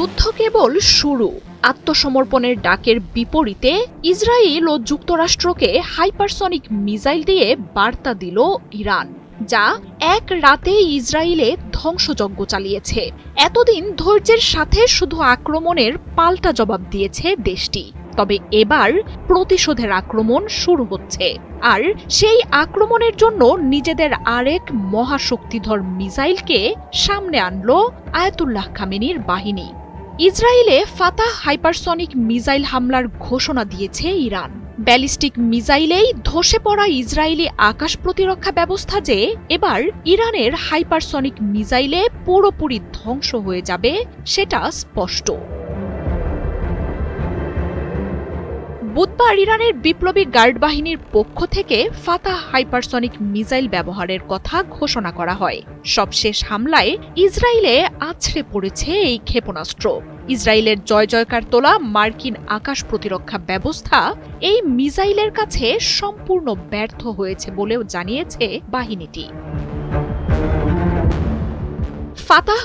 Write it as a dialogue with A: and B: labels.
A: যুদ্ধ কেবল শুরু। আত্মসমর্পণের ডাকের বিপরীতে ইসরায়েল ও যুক্তরাষ্ট্রকে হাইপারসনিক মিসাইল দিয়ে বার্তা দিল ইরান, যা এক রাতে ইসরায়েলে ধ্বংসযজ্ঞ চালিয়েছে। এতদিন ধৈর্যের সাথে শুধু আক্রমণের পাল্টা জবাব দিয়েছে দেশটি, তবে এবার প্রতিশোধের আক্রমণ শুরু হচ্ছে। আর সেই আক্রমণের জন্য নিজেদের আরেক মহাশক্তিধর মিসাইলকে সামনে আনলো আয়াতুল্লাহ খামেনির বাহিনী। ইসরায়েলে ফাতাহ হাইপারসনিক মিসাইল হামলার ঘোষণা দিয়েছে ইরান। ব্যালিস্টিক মিসাইলেই ধসে পড়া ইসরায়েলি আকাশ প্রতিরক্ষা ব্যবস্থা যে এবার ইরানের হাইপারসনিক মিসাইলে পুরোপুরি ধ্বংস হয়ে যাবে, সেটা স্পষ্ট। বুধবার ইরানের বিপ্লবী গার্ড বাহিনীর পক্ষ থেকে ফাতাহ হাইপারসনিক মিসাইল ব্যবহারের কথা ঘোষণা করা হয়। সবশেষ হামলায় ইসরায়েলে আছড়ে পড়েছে এই ক্ষেপণাস্ত্র। ইসরায়েলের জয় জয়কার তোলা মার্কিন আকাশ প্রতিরক্ষা ব্যবস্থা এই মিসাইলের কাছে সম্পূর্ণ ব্যর্থ হয়েছে বলেও জানিয়েছে বাহিনীটি। ফাতাহ